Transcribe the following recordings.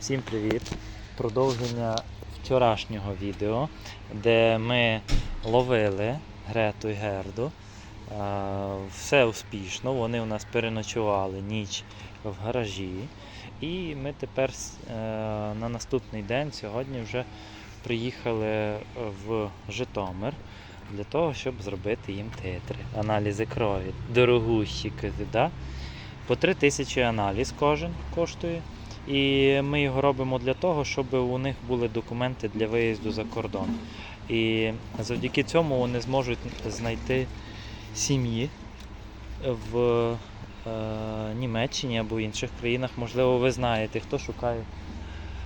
Всім привіт! Продовження вчорашнього відео, де ми ловили Грету і Герду. Все успішно. Вони у нас переночували ніч в гаражі. І ми тепер е, на наступний день сьогодні вже приїхали в Житомир для того, щоб зробити їм титри. Аналізи крові. Дорогущі, да? По 3 тисячі аналіз кожен коштує. І ми його робимо для того, щоб у них були документи для виїзду за кордон. І завдяки цьому вони зможуть знайти сім'ї в е, Німеччині або інших країнах. Можливо, ви знаєте, хто шукає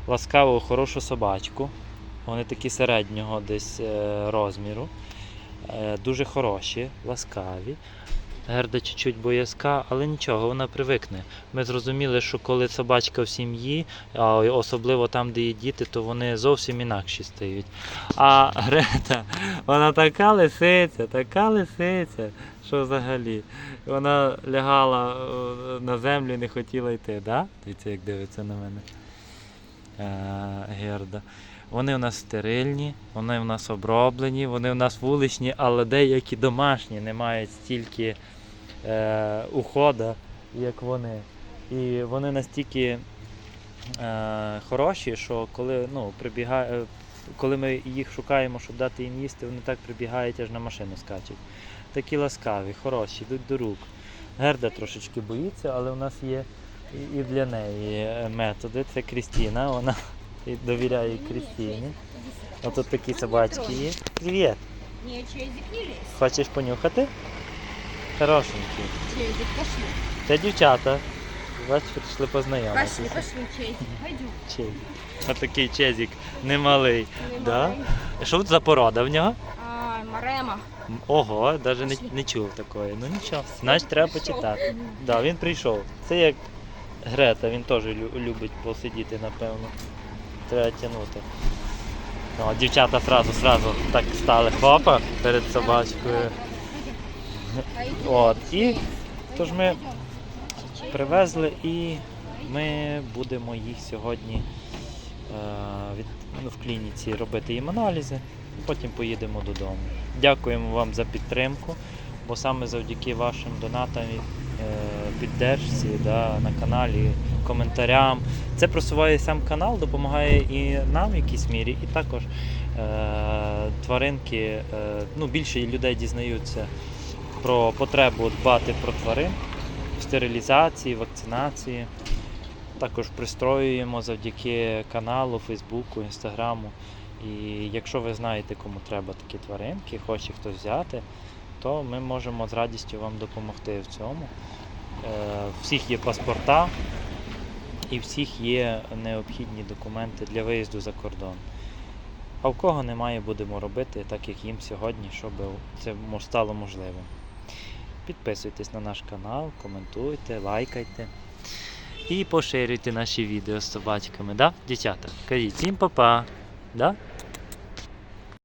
ласкаву, хорошу собачку. Вони такі середнього десь е, розміру. Е, Дуже хороші, ласкаві. Герда чуть-чуть боязка, але нічого, вона привикне. Ми зрозуміли, що коли собачка в сім'ї, особливо там, де є діти, то вони зовсім інакші стають. А Грета, вона така лисиця, така лисиця, що взагалі. Вона лягала е, на землю і не хотіла йти, да? Дивіться, як дивиться на мене. Е, Герда. Вони у нас стерильні, вони у нас оброблені, вони у нас вуличні, але деякі домашні не мають стільки е, ухода, як вони. І вони настільки е, хороші, що коли, ну, прибігає, коли ми їх шукаємо, щоб дати їм їсти, вони так прибігають, аж на машину скачуть. Такі ласкаві, хороші, йдуть до рук. Герда трошечки боїться, але у нас є і- для неї методи. Це Крістіна, вона довіряє Крістіні. Ось такі собачки є. Привіт! Хочеш понюхати? Хорошенький. Це дівчата. Бачиш, прийшли познайомитися. Пошли, пошли, чезик. Пойдем. Чезик. Ось такий чезик немалий. Да? Що тут за порода в нього? А, Марема. Ого, навіть не, не чув такої. Ну нічого. Значить, треба почитати. Да, він прийшов. Це як Грета, він теж любить посидіти, напевно. Треба тягнути. О, дівчата сразу, сразу так стали хопа перед собачкою. От, і тож ми привезли і ми будемо їх сьогодні е, від, ну, в клініці робити їм аналізи, потім поїдемо додому. Дякуємо вам за підтримку, бо саме завдяки вашим донатам е, піддержці да, на каналі, коментарям. Це просуває сам канал, допомагає і нам в якійсь мірі, і також е, тваринки, е, ну, більше людей дізнаються про потребу дбати про тварин в стерилізації, вакцинації. Також пристроюємо завдяки каналу, Фейсбуку, Інстаграму. І якщо ви знаєте, кому треба такі тваринки, хоче хтось взяти, то ми можемо з радістю вам допомогти в цьому. Е, всіх є паспорта і всіх є необхідні документи для виїзду за кордон. А в кого немає, будемо робити так, як їм сьогодні, щоб це стало можливим. Підписуйтесь на наш канал, коментуйте, лайкайте і поширюйте наші відео з собачками, да, дівчата? Кажіть всім па-па, да?